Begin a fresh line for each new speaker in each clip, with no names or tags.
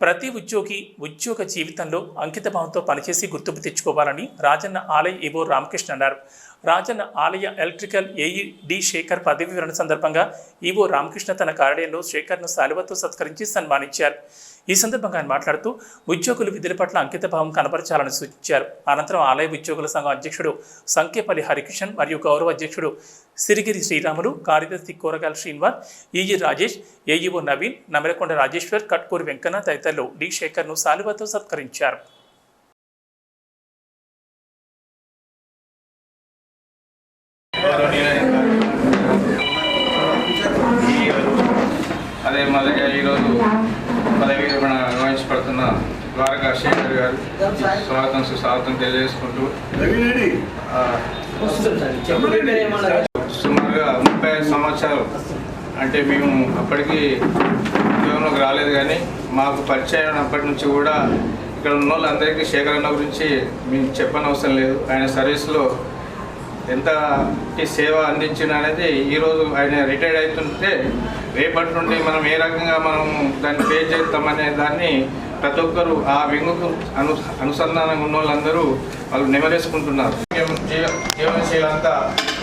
ప్రతి ఉద్యోగి ఉద్యోగ జీవితంలో అంకితభావంతో పనిచేసి గుర్తింపు తెచ్చుకోవాలని రాజన్న ఆలయ ఈవో రామకృష్ణ అన్నారు. రాజన్న ఆలయ ఎలక్ట్రికల్ ఏఈ డి శేఖర్ పదవి వివరణ సందర్భంగా ఈవో రామకృష్ణ తన కార్యాలయంలో శేఖర్ను శాలువతో సత్కరించి సన్మానించారు. ఈ సందర్భంగా ఆయన మాట్లాడుతూ ఉద్యోగులు విధుల పట్ల అంకితభావం కనపరచాలని సూచించారు. అనంతరం ఆలయ ఉద్యోగుల సంఘం అధ్యక్షుడు సంఖ్యపల్లి హరికిషన్ మరియు గౌరవ అధ్యక్షుడు సిరిగిరి శ్రీరాములు కార్యదర్శి కూరగాయల శ్రీనివాస్ ఈజీ రాజేష్ ఏఈఓ నవీన్ నమరకొండ రాజేశ్వర్ కట్కూరు వెంకన్న తదితరులు డి శేఖర్ను సాలువతో సత్కరించారు.
నిర్వహించబడుతున్న ద్వారకా శేఖర్ గారు స్వాగతం సుస్వాగతం తెలియజేసుకుంటూ సుమారుగా ముప్పై ఐదు సంవత్సరాలు అంటే మేము అప్పటికి ఉద్యోగంలోకి రాలేదు కానీ మాకు పరిచయం అయినప్పటి నుంచి కూడా ఇక్కడ ఉన్న వాళ్ళందరికీ శేఖర్ అన్న గురించి మేము చెప్పనవసరం లేదు. ఆయన సర్వీస్లో ఎంత సేవ అందించిన అనేది ఈరోజు ఆయన రిటైర్డ్ అవుతుంటే రేపటి నుండి మనం ఏ రకంగా మనం దాన్ని పే చేస్తామనే దాన్ని ప్రతి ఒక్కరు ఆ వింగుకు అను అనుసంధానంగా ఉన్న వాళ్ళందరూ వాళ్ళు నెమరేసుకుంటున్నారు. జీవ-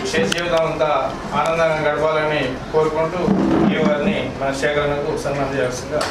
విశేష జీవితం అంతా ఆనందంగా గడపాలని కోరుకుంటూ ఈ వారిని మన శేఖరణకు సన్మానం
చేయాల్సిందిగా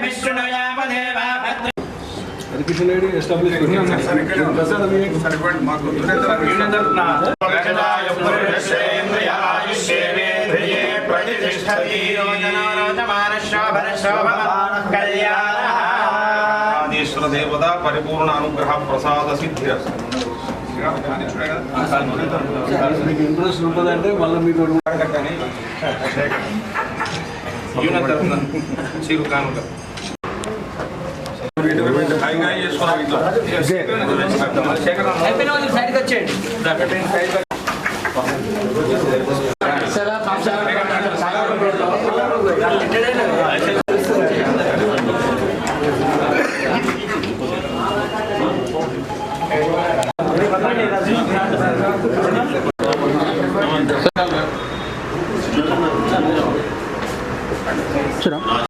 విష్ణుయామదేవా భద్రం
ఈశ్వర దేవత పరిపూర్ణ అనుగ్రహ ప్రసాద సిద్ధి
మీకు ఇంట్రెస్ట్ ఉంటుందంటే మళ్ళీ మీకు
Thank
you. সুতরাং